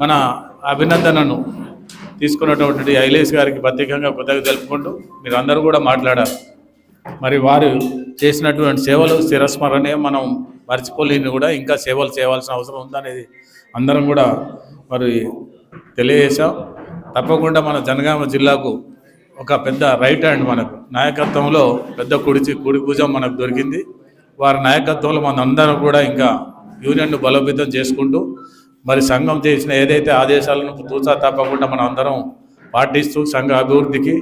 మన అభినందనను తీసుకున్నటువంటి ఐలేష్ గారికి ప్రత్యేకంగా కృతజ్ఞత తెలుపుకుంటూ మీరు అందరూ కూడా మాట్లాడారు మరి వారు చేసినటువంటి సేవలు స్థిరస్మరణే మనం మర్చిపోలేని కూడా ఇంకా సేవలు చేయవలసిన అవసరం ఉందనేది అందరం కూడా మరి తెలియజేశాం. తప్పకుండా మన జనగామ జిల్లాకు ఒక పెద్ద రైట్ హ్యాండ్ మనకు నాయకత్వంలో పెద్ద కుడిచి కుడి భుజం మనకు దొరికింది. వారి నాయకత్వంలో మన అందరం కూడా ఇంకా యూనియన్ను బలోపేతం చేసుకుంటూ మరి సంఘం చేసిన ఏదైతే ఆదేశాలను తూచా తప్పకుండా మనం అందరం పాటిస్తూ సంఘ అభివృద్ధికి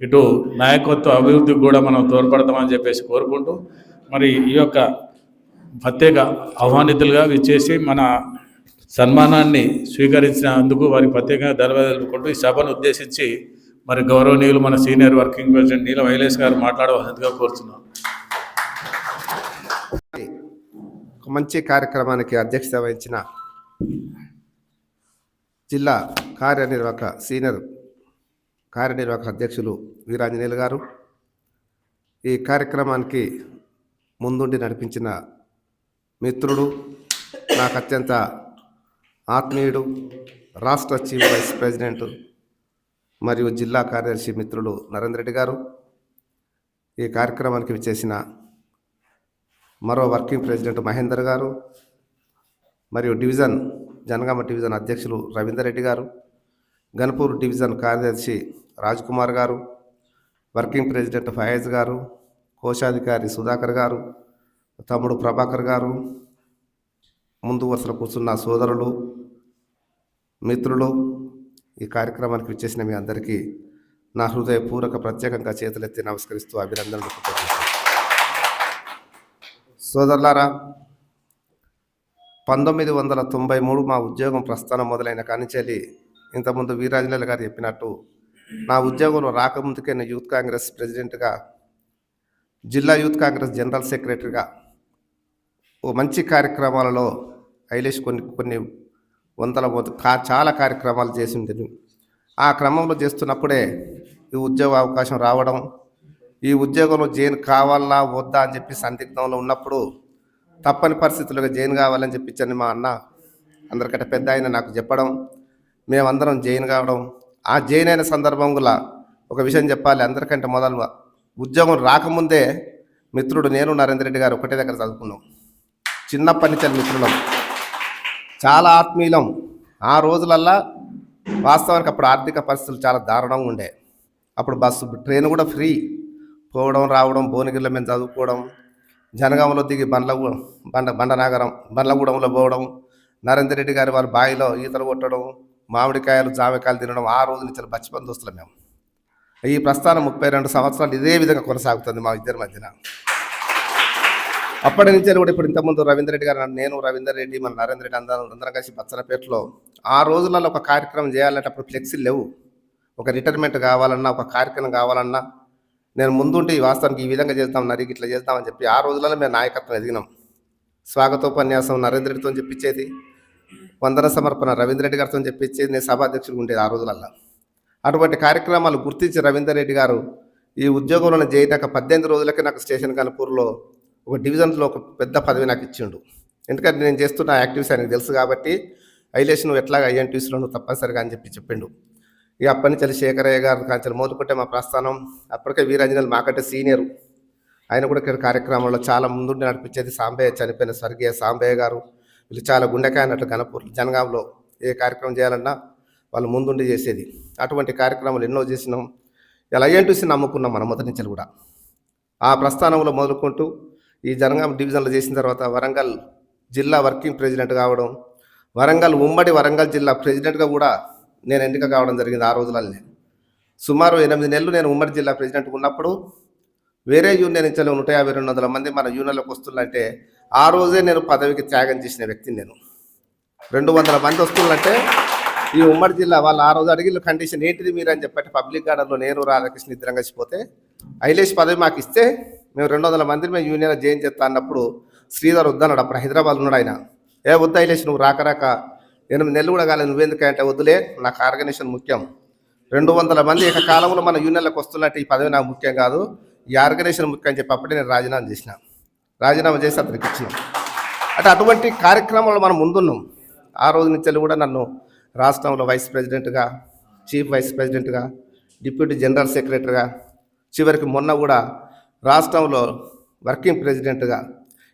ఇటు నాయకత్వ అభివృద్ధికి కూడా మనం తోడ్పడతామని చెప్పేసి కోరుకుంటూ మరి ఈ యొక్క ప్రత్యేక ఆహ్వానితులుగా విచ్చేసి మన సన్మానాన్ని స్వీకరించినందుకు వారికి ప్రత్యేకంగా ధన్యవాదాలు ఈ సభను ఉద్దేశించి మరి గౌరవనీయులు మన సీనియర్ వర్కింగ్ ప్రెసిడెంట్ నీలం వైలేష్ గారు మాట్లాడవలసిందిగా కోరుతున్నాం ఒక మంచి కార్యక్రమానికి అధ్యక్షత వహించిన జిల్లా కార్యనిర్వాహక సీనియర్ కార్యనిర్వాహక అధ్యక్షులు వీరాంజనేయులు గారు. ఈ కార్యక్రమానికి ముందుండి నడిపించిన మిత్రుడు నాకు అత్యంత ఆత్మీయుడు రాష్ట్ర చీఫ్ వైస్ ప్రెసిడెంట్ మరియు జిల్లా కార్యదర్శి మిత్రులు నరేంద్ర రెడ్డి గారు. ఈ కార్యక్రమానికి చేసిన మరో వర్కింగ్ ప్రెసిడెంట్ మహేందర్ గారు మరియు డివిజన్ జనగామ డివిజన్ అధ్యక్షులు రవీందర్ రెడ్డి గారు గన్పూర్ డివిజన్ కార్యదర్శి రాజ్ కుమార్ గారు వర్కింగ్ ప్రెసిడెంట్ ఫయాజ్ గారు కోశాధికారి సుధాకర్ గారు తమ్ముడు ప్రభాకర్ గారు ముందు వరుసలో కూర్చున్న సోదరులు మిత్రులు ఈ కార్యక్రమానికి విచ్చేసిన మీ అందరికీ నా హృదయపూర్వక ప్రత్యేకంగా చేతులెత్తి నమస్కరిస్తూ అభినందనలు సోదరులారా పంతొమ్మిది వందల తొంభై మూడు మా ఉద్యోగం ప్రస్థానం మొదలైన కానిచెల్లి ఇంతకుముందు వీరాజనేల గారు చెప్పినట్టు నా ఉద్యోగంలో రాకముందుకే నేను యూత్ కాంగ్రెస్ ప్రెసిడెంట్గా జిల్లా యూత్ కాంగ్రెస్ జనరల్ సెక్రటరీగా ఓ మంచి కార్యక్రమాలలో ఐలేష్ కొన్ని కొన్ని వందల కా- చాలా కార్యక్రమాలు చేసింది ఆ క్రమంలో చేస్తున్నప్పుడే ఈ ఉద్యోగ అవకాశం రావడం ఈ ఉద్యోగంలో జైన్ కావాలా వద్దా అని చెప్పి సందిగ్ధంలో ఉన్నప్పుడు తప్పని పరిస్థితుల్లో జైన్ కావాలని చెప్పించండి మా అన్న. అందరికంటే పెద్ద ఆయన నాకు చెప్పడం మేమందరం జైన్ కావడం ఆ జైన్ అయిన సందర్భంలో ఒక విషయం చెప్పాలి. అందరికంటే మొదలు ఉద్యోగం రాకముందే మిత్రుడు నేను నరేంద్ర రెడ్డి గారు ఒకటే దగ్గర చదువుకున్నాం. చిన్నప్పటి నుంచి మిత్రులం. చాలా ఆత్మీయులం. ఆ రోజులల్లా వాస్తవానికి అప్పుడు ఆర్థిక పరిస్థితులు చాలా దారుణంగా ఉండే. అప్పుడు బస్సు ట్రైన్ కూడా ఫ్రీ. పోవడం రావడం భువనగిరిలో మేము చదువుకోవడం జనగామలో దిగి బండ్ల బండ బండనాగరం బండ్లగూడెంలో పోవడం నరేందర్ రెడ్డి గారి వారి బావిలో ఈతలు కొట్టడం మామిడికాయలు జామకాయలు తినడం ఆ రోజు నుంచి బచ్చిపని దోస్తులం మేము. ఈ ప్రస్థానం ముప్పై రెండు సంవత్సరాలు ఇదే విధంగా కొనసాగుతుంది మా ఇద్దరి మధ్యన. అప్పటి నుంచి కూడా ఇప్పుడు ఇంతకుముందు రవీందర్ రెడ్డి గారు నేను రవీందర్ రెడ్డి మన నరేంద్ర రెడ్డి అందరం అందరం కలిసి బచ్చలపేటలో ఆ రోజులలో ఒక కార్యక్రమం చేయాలంటే అప్పుడు ఫ్లెక్సీలు లేవు. ఒక రిటైర్మెంట్ కావాలన్నా ఒక కార్యక్రమం కావాలన్నా నేను ముందుంటే ఈ వాస్తవానికి ఈ విధంగా చేస్తాం నరి ఇట్లా చేస్తామని చెప్పి ఆ రోజులలో మేము నాయకత్వం ఎదిగినాం. స్వాగతోపన్యాసం నరేంద్ర రెడ్డితో చెప్పించేది వందన సమర్పణ రవీంద్ర రెడ్డి గారితో చెప్పించేది నేను సభాధ్యక్షుడు ఉండేది ఆ రోజులల్లో. అటువంటి కార్యక్రమాలు గుర్తించి రవీందర్ రెడ్డి గారు ఈ ఉద్యోగంలో చేయటాక పద్దెనిమిది రోజులకే నాకు స్టేషన్ కనుపూర్లో ఒక డివిజన్లో ఒక పెద్ద పదవి నాకు ఇచ్చిండు. ఎందుకంటే నేను చేస్తున్న యాక్టివిటీస్ ఆయనకు తెలుసు కాబట్టి ఐలేష్ నువ్వు ఎట్లాగా ఐఎన్టీసీలో నువ్వు తప్పనిసరిగా అని చెప్పి చెప్పిండు. ఇక అప్పటి నుంచి శేఖరయ్య గారు కాంచెలు మొదలుకుంటే మా ప్రస్థానం. అప్పటికే వీరాంజనేయులు మాకంటే సీనియర్. ఆయన కూడా ఇక్కడ కార్యక్రమంలో చాలా ముందుండి నడిపించేది సాంబయ్య చనిపోయిన స్వర్గీయ సాంబయ్య గారు. వీళ్ళు చాలా గుండెకాయ అన్నట్లు గణపూర్ జనగాంలో ఏ కార్యక్రమం చేయాలన్నా వాళ్ళు ముందుండి చేసేది. అటువంటి కార్యక్రమాలు ఎన్నో చేసినాం. ఇలా ఐఎన్టీసీ నమ్ముకున్నాం మనం మొదటి నుంచి కూడా. ఆ ప్రస్థానంలో మొదలుకుంటూ ఈ జనగాం డివిజన్లో చేసిన తర్వాత వరంగల్ జిల్లా వర్కింగ్ ప్రెసిడెంట్ కావడం వరంగల్ ఉమ్మడి వరంగల్ జిల్లా ప్రెసిడెంట్గా కూడా నేను ఎన్నిక కావడం జరిగింది ఆ రోజులనే. సుమారు ఎనిమిది నెలలు నేను ఉమ్మడి జిల్లా ప్రెసిడెంట్ ఉన్నప్పుడు వేరే యూనియన్ నుంచి నూట యాభై రెండు వందల మంది మన యూనియన్లోకి వస్తుందంటే ఆ రోజే నేను పదవికి త్యాగం చేసిన వ్యక్తిని నేను. రెండు వందల మంది వస్తుందంటే ఈ ఉమ్మడి జిల్లా వాళ్ళు ఆ రోజు అడిగిన కండిషన్ ఏంటిది మీరు అని చెప్పి పబ్లిక్ గార్డెన్లో నేను రాధాకృష్ణ ఇద్దరం కలిసిపోతే ఐలేష్ పదవి మాకు ఇస్తే మేము రెండు వందల మందిని మేము యూనియన్ జాయిన్ చేస్తా అన్నప్పుడు శ్రీధర్ వద్దన్నాడు. అప్పుడు హైదరాబాద్ ఉన్నాడు ఆయన. ఏ వద్దు ఐలేష్ నువ్వు రాక రాక ఎనిమిది నెలలు కూడా కాలేదు. నువ్వెందుకంటే వద్దులే నాకు ఆర్గనైజేషన్ ముఖ్యం. రెండు వందల మంది ఇక కాలంలో మన యూనియన్లకు వస్తున్నట్టు ఈ పదవి నాకు ముఖ్యం కాదు. ఈ ఆర్గనైజేషన్ ముఖ్యం అని చెప్పి అప్పుడే నేను రాజీనామా చేసిన. రాజీనామా చేసి అతనికి ఇచ్చినాం. అంటే అటువంటి కార్యక్రమంలో మనం ముందున్నాం. ఆ రోజు నుంచి కూడా నన్ను రాష్ట్రంలో వైస్ ప్రెసిడెంట్గా చీఫ్ వైస్ ప్రెసిడెంట్గా డిప్యూటీ జనరల్ సెక్రటరీగా చివరికి మొన్న కూడా రాష్ట్రంలో వర్కింగ్ ప్రెసిడెంట్గా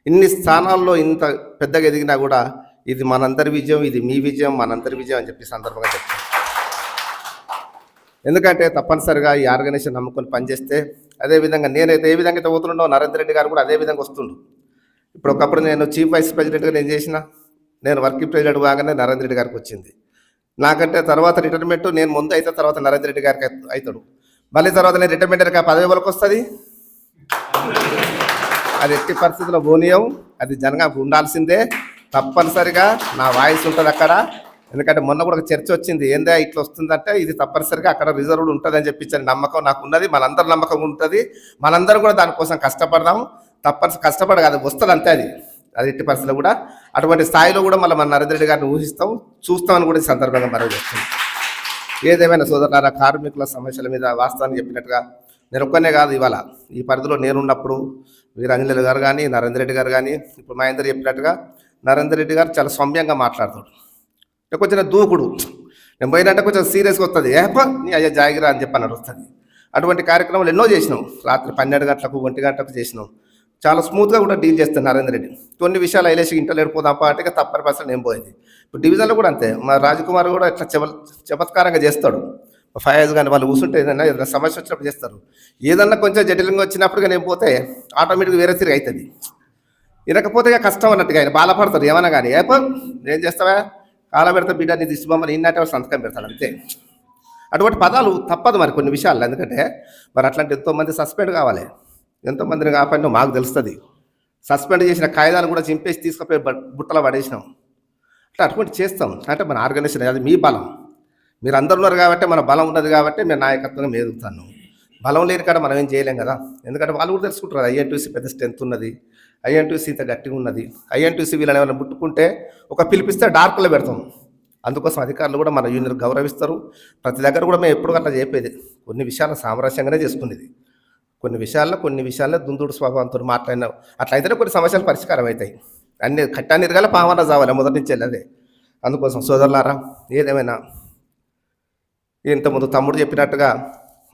ఇన్ని స్థానాల్లో ఇంత పెద్దగా ఎదిగినా కూడా ఇది మనందరి విజయం ఇది మీ విజయం మనందరి విజయం అని చెప్పి సందర్భంగా చెప్తాను. ఎందుకంటే తప్పనిసరిగా ఈ ఆర్గనైజేషన్ నమ్ముకొని పనిచేస్తే అదేవిధంగా నేనైతే ఏ విధంగా అయితే పోతుండో నరేంద్ర రెడ్డి గారు కూడా అదే విధంగా వస్తుండు. ఇప్పుడు ఒకప్పుడు నేను చీఫ్ వైస్ ప్రెసిడెంట్గా నేను చేసిన నేను వర్కింగ్ ప్రెసిడెంట్ కాగానే నరేంద్ర రెడ్డి గారికి వచ్చింది. నాకంటే తర్వాత రిటైర్మెంట్ నేను ముందు అయితే తర్వాత నరేంద్ర రెడ్డి గారికి అవుతాడు మళ్ళీ తర్వాత నేను రిటైర్మెంట్ అయినాక పదవి వరకు వస్తుంది? అది ఎట్టి పరిస్థితుల్లో పోనీయం అది జనగా ఉండాల్సిందే. తప్పనిసరిగా నా వాయిస్ ఉంటుంది అక్కడ. ఎందుకంటే మొన్న కూడా ఒక చర్చ వచ్చింది. ఏందా ఇట్లా వస్తుందంటే ఇది తప్పనిసరిగా అక్కడ రిజర్వ్డ్ ఉంటుంది అని చెప్పించని నమ్మకం నాకు ఉన్నది. మనందరి నమ్మకం ఉంటుంది. మనందరం కూడా దానికోసం కష్టపడదాం. తప్పని కష్టపడ కాదు వస్తుంది అంతే అది. అది ఎట్టి పరిస్థితుల్లో కూడా. అటువంటి స్థాయిలో కూడా మళ్ళీ మన నరేంద్ర రెడ్డి గారిని ఊహిస్తాం. చూస్తామని కూడా ఈ సందర్భంగా మరొక చేస్తుంది ఏదేమైనా సోదరులారా కార్మికుల సమస్యల మీద వాస్తవాన్ని చెప్పినట్టుగా నేను ఒక్కనే కాదు ఇవాళ. ఈ పరిధిలో నేనున్నప్పుడు వీరు గారు కానీ నరేంద్ర రెడ్డి గారు కానీ ఇప్పుడు మహేందర్ చెప్పినట్టుగా నరేంద్ర రెడ్డి గారు చాలా సౌమ్యంగా మాట్లాడతాడు కొంచెం దూకుడు. నేను పోయినంటే కొంచెం సీరియస్గా వస్తుంది. ఏప నీ అయ్యా జాగిరా అని చెప్పి అన్నట్టు వస్తుంది. అటువంటి కార్యక్రమాలు ఎన్నో చేసినాం. రాత్రి పన్నెండు గంటలకు ఒంటి గంటలకు చేసినాం. చాలా స్మూత్గా కూడా డీల్ చేస్తాను నరేంద్ర రెడ్డి. కొన్ని విషయాలు ఐలేసి ఇంట్లో లేడిపోదాం పాటిగా తప్పని పర్సెంట్ నేను పోయేది. ఇప్పుడు డివిజన్లో కూడా అంతే. మా రాజకుమార్ కూడా ఇట్లా చెబ చమత్కారంగా చేస్తాడు. ఫయాజ్ కానీ వాళ్ళు కూర్చుంటే ఏదైనా ఏదైనా సమస్య వచ్చినప్పుడు చేస్తారు. ఏదన్నా కొంచెం జటిలంగా వచ్చినప్పుడు నేను పోతే ఆటోమేటిక్గా వేరే తిరిగి అవుతుంది. ఇరకపోతే కష్టం అన్నట్టుగా ఆయన బాధపడతాడు. ఏమన్నా కానీ ఏపో ఏం చేస్తావా? కాల పెడతా బిడ్డ నీ దిష్టి బొమ్మని ఇన్నట్టే సంతకం పెడతాడు అంతే. అటువంటి పదాలు తప్పదు మరి కొన్ని విషయాలు ఎందుకంటే మరి అట్లాంటి ఎంతోమంది సస్పెండ్ కావాలి. ఎంతోమందిని కాపాడినా మాకు తెలుస్తుంది. సస్పెండ్ చేసిన కాయిదాలు కూడా చింపేసి తీసుకుపోయి బుట్టలో పడేసినాం. అట్లా అటువంటి చేస్తాం. అంటే మన ఆర్గనైజేషన్ అది మీ బలం. మీరు అందరు ఉన్నారు కాబట్టి మన బలం ఉన్నది కాబట్టి మేము నాయకత్వంగా ఎదుగుతాను బలం లేని కాడ మనం ఏం చేయలేం కదా. ఎందుకంటే వాళ్ళు కూడా తెలుసుకుంటారు ఐఎన్టీసీ పెద్ద స్ట్రెంత్ ఉన్నది. ఐఎన్టీసీ ఇంత గట్టిగా ఉన్నది. ఐఎన్టీసీ వీళ్ళని ఏమైనా ముట్టుకుంటే ఒక పిలిపిస్తే డార్క్లో పెడతాం. అందుకోసం అధికారులు కూడా మన యూనియన్ గౌరవిస్తారు. ప్రతి దగ్గర కూడా మేము ఎప్పుడు అట్లా చెప్పేది. కొన్ని విషయాలు సామరస్యంగానే చేసుకునేది. కొన్ని విషయాల్లో కొన్ని విషయాల్లో దుందుడు స్వభావంతో మాట్లాడిన అట్లా అయితేనే కొన్ని సమస్యలు పరిష్కారం అవుతాయి. అన్ని కట్టాన్ని ఎరగాల పావన చావాలి మొదటి నుంచి వెళ్ళదే అందుకోసం సోదరులారా ఏదేమైనా ఇంతకుముందు తమ్ముడు చెప్పినట్టుగా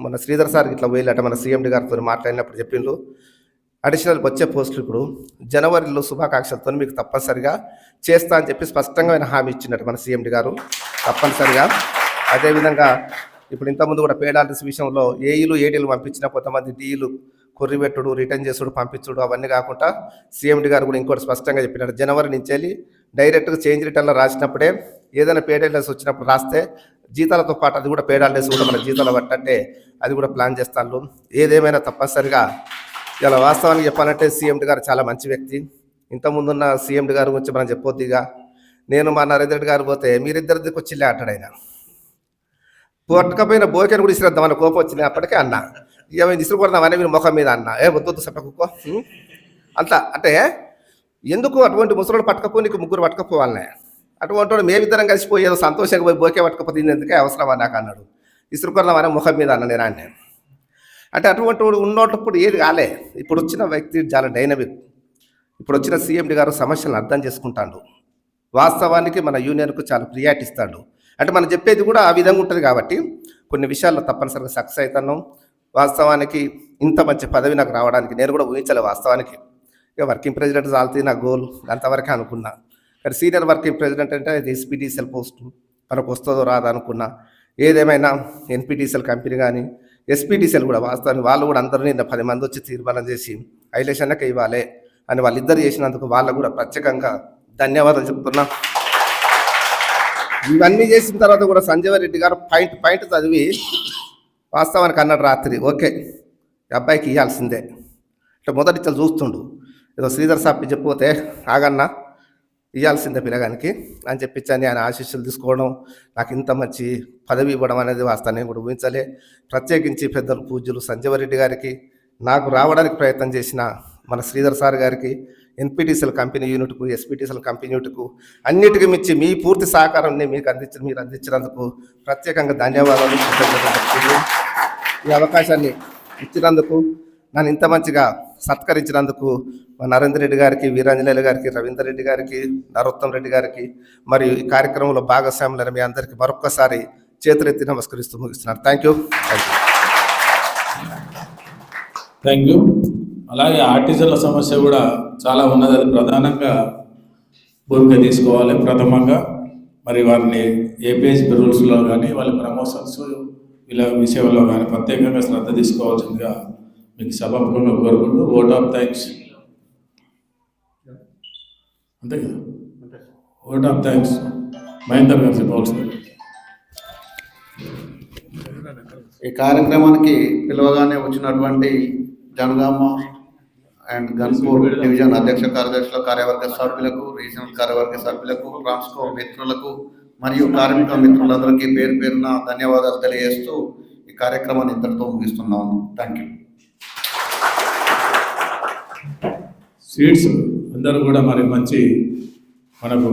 మన శ్రీధర్ సార్ ఇట్లా పోయిలట మన సీఎండి గారితో మాట్లాడినప్పుడు చెప్పిండ్రు. అడిషనల్ వచ్చే పోస్టులు ఇప్పుడు జనవరిలో శుభాకాంక్షలతో మీకు తప్పనిసరిగా చేస్తా అని చెప్పి స్పష్టంగా ఆయన హామీ ఇచ్చినట్టు మన సీఎండి గారు. తప్పనిసరిగా. అదేవిధంగా ఇప్పుడు ఇంతకుముందు కూడా పేడాలిటీస్ విషయంలో ఏఈలు ఏడీలు పంపించిన కొంతమంది డీలు కొర్రిబెట్టుడు రిటర్న్ చేసుడు పంపించుడు అవన్నీ కాకుండా సీఎండి గారు కూడా ఇంకోటి స్పష్టంగా చెప్పినారు జనవరి నుంచి వెళ్ళి డైరెక్ట్గా చేంజ్ రిటర్న్లో రాసినప్పుడే ఏదైనా పేడాలిటీస్ వచ్చినప్పుడు రాస్తే జీతాలతో పాటు అది కూడా పేడాలిటీస్ కూడా మన జీతాలు పట్టంటే అది కూడా ప్లాన్ చేస్తాను ఏదేమైనా తప్పనిసరిగా ఇలా వాస్తవానికి చెప్పాలంటే సీఎండి గారు చాలా మంచి వ్యక్తి. ఇంతకుముందున్న సీఎండి గారి గురించి మనం చెప్పొద్దిగా. నేను మా నరేంద్ర రెడ్డి గారు పోతే మీరిద్దరి దిక్కు వచ్చిల్లే అంటాడు ఆయన. పట్టుకపోయిన బోకెన్ కూడా ఇసిరేద్దాం అన్న కోపం వచ్చింది అప్పటికే అన్న. ఇక మేము ఇసురుకొడదామని మీరు ముఖం మీద అన్న. ఏ వద్దు చెప్ప అంత అంటే ఎందుకు అటువంటి ముసలోడు పట్టుకపోయి నీకు ముగ్గురు పట్టకపోవాలనే? అటువంటి వాడు మేమిద్దరం కలిసిపోయి ఏదో సంతోషంగా పోయి బోకే పట్టకపోతే ఇది ఎందుకే అవసరమా నాకు అన్నాడు. ఇసురుకొడదామని ముఖం మీద అన్న నేను అంటే అటువంటి వాడు ఉన్నప్పుడు ఏది కాలే. ఇప్పుడు వచ్చిన వ్యక్తి చాలా డైనమిక్. ఇప్పుడు వచ్చిన సీఎండి గారు సమస్యలను అర్థం చేసుకుంటాడు. వాస్తవానికి మన యూనియన్కు చాలా ప్రియారిటీ ఇస్తాడు. అంటే మనం చెప్పేది కూడా ఆ విధంగా ఉంటుంది కాబట్టి కొన్ని విషయాల్లో తప్పనిసరిగా సక్సెస్ అవుతాను. వాస్తవానికి ఇంత మంచి పదవి నాకు రావడానికి నేను కూడా ఊహించలే వాస్తవానికి. ఇక వర్కింగ్ ప్రెసిడెంట్ చాలితే నా గోల్ అంతవరకే అనుకున్నా. కానీ సీనియర్ వర్కింగ్ ప్రెసిడెంట్ అంటే అది ఎస్పీడీసీఎల్ పోస్టు. మనకు వస్తుందో రాదనుకున్నా ఏదేమైనా ఎన్పీటీసీఎల్ కంపెనీ కానీ ఎస్పీటీసీలు కూడా వాస్తవానికి వాళ్ళు కూడా అందరూ నిన్న పది మంది వచ్చి తీర్మానం చేసి ఐలేషన్కి ఇవ్వాలి అని వాళ్ళిద్దరు చేసినందుకు వాళ్ళకు కూడా ప్రత్యేకంగా ధన్యవాదాలు చెప్తున్నా. ఇవన్నీ చేసిన తర్వాత కూడా సంజీవ రెడ్డి గారు పాయింట్ పాయింట్ చదివి వాస్తవానికి అన్నాడు రాత్రి ఓకే అబ్బాయికి ఇవ్వాల్సిందే అంటే మొదటి ఇట్లా చూస్తుండు. ఏదో శ్రీధర్ సాపి చెప్పిపోతే ఆగన్నా. ఇవ్వాల్సిందే పిల్లగానికి అని చెప్పించని ఆయన ఆశీస్సులు తీసుకోవడం నాకు ఇంత మంచి పదవి ఇవ్వడం అనేది వాస్తవాన్ని కూడా ఊహించలే. ప్రత్యేకించి పెద్దలు పూజ్యులు సంజీవరెడ్డి గారికి నాకు రావడానికి ప్రయత్నం చేసిన మన శ్రీధర్ సార్ గారికి ఎన్పిటిసిఎల్ కంపెనీ యూనిట్కు ఎస్పీటీసీఎల్ కంపెనీ యూనిట్కు అన్నిటికీ మించి మీ పూర్తి సహకారాన్ని మీకు అందించిన మీరు అందించినందుకు ప్రత్యేకంగా ధన్యవాదాలు. ఈ అవకాశాన్ని ఇచ్చినందుకు నన్ను ఇంత మంచిగా సత్కరించినందుకు మా నరేందర్ రెడ్డి గారికి వీరాంజనేయులు గారికి రవీందర్ రెడ్డి గారికి నరోత్తం రెడ్డి గారికి మరియు ఈ కార్యక్రమంలో భాగస్వాములైన మీ అందరికీ మరొక్కసారి చేతులెత్తి నమస్కరిస్తూ ముగిస్తున్నారు. Thank you thank you thank you అలాగే ఆర్టిజన్ల సమస్య కూడా చాలా ఉన్నది. అది ప్రధానంగా భూమిక తీసుకోవాలి ప్రథమంగా. మరి వారిని ఏపీఎస్పీ రూల్స్లో కానీ వాళ్ళ ప్రమోషన్స్ ఇలా విషయంలో కానీ ప్రత్యేకంగా శ్రద్ధ తీసుకోవాల్సిందిగా మీకు సభాముఖంగా కోరుకుంటూ ఓట్ ఆఫ్ థ్యాంక్స్. అంతే కదా? Vote of thanks. మహేందర్ గారు చెప్పవలసింది ఈ కార్యక్రమానికి పిలవగానే వచ్చినటువంటి జనగామ అండ్ గన్పూర్ డివిజన్ అధ్యక్ష కార్యదర్శుల కార్యవర్గ సభ్యులకు రీజనల్ కార్యవర్గ సభ్యులకు ట్రాన్స్కో మిత్రులకు మరియు కార్మిక మిత్రులందరికీ పేరు పేరున ధన్యవాదాలు తెలియజేస్తూ ఈ కార్యక్రమాన్ని ఇంతటితో ముగిస్తున్నాను. థ్యాంక్ యూ స్వీట్స్ అందరూ కూడా మరి మంచి మనకు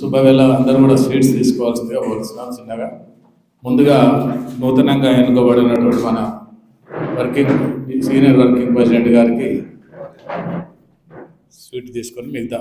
శుభవేళ అందరూ కూడా స్వీట్స్ తీసుకోవాల్సిందిగా కోరుతున్నాం చిన్నగా. ముందుగా నూతనంగా ఎన్నుకోబడినటువంటి మన వర్కింగ్ సీనియర్ వర్కింగ్ ప్రెసిడెంట్ గారికి స్వీట్ తీసుకొని మిగతా